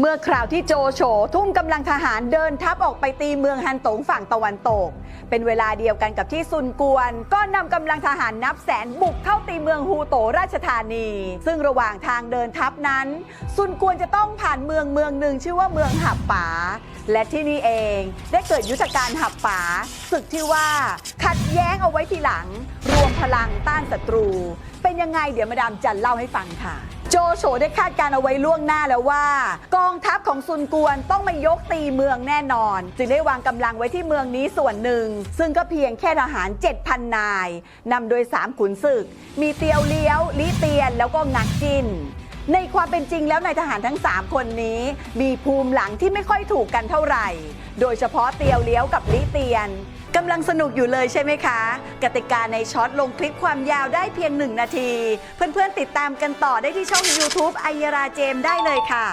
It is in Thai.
เมื่อคราวที่โจโฉทุ่มกำลังทหารเดินทัพออกไปตีเมืองฮันโตงฝั่งตะวันตก เป็นเวลาเดียวกันกับที่ซุนกวน ก็นำกำลังทหารนับแสนบุกเข้าตีเมืองฮูโตราชธานี ซึ่งระหว่างทางเดินทัพนั้น ซุนกวนจะต้องผ่านเมืองเมืองหนึ่งชื่อว่าเมืองหับป๋าและที่นี่เองได้เกิดยุทธการหับป๋าศึกที่ว่า ขัดแย้งเอาไว้ทีหลัง รวมพลังต้านศัตรู ยังไง เดี๋ยวมาดามจันเล่าให้ฟังค่ะ โจโฉได้คาดการเอาไว้ล่วงหน้าแล้วว่า กองทัพของซุนกวนต้องมายกตีเมืองแน่นอน จึงได้วางกำลังไว้ที่เมืองนี้ส่วนหนึ่ง ซึ่งก็เพียงแค่ทหาร 7,000 นายนำโดย 3 ขุนศึก มีเตียวเลี้ยว ลีเตียนแล้วก็งักจิน ในความเป็นจริงแล้วนายทหารทั้ง 3 คนนี้ มีภูมิหลังที่ไม่ค่อยถูกกันเท่าไหร่ โดยเฉพาะเตียวเลี้ยวกับลิเตียนกำลังสนุกอยู่เลยใช่ไหมคะ กติกาในช็อตลงคลิปความยาวได้เพียง 1 นาที เพื่อนๆติดตามกันต่อได้ที่ช่อง YouTube ไอยราเจมได้เลยค่ะ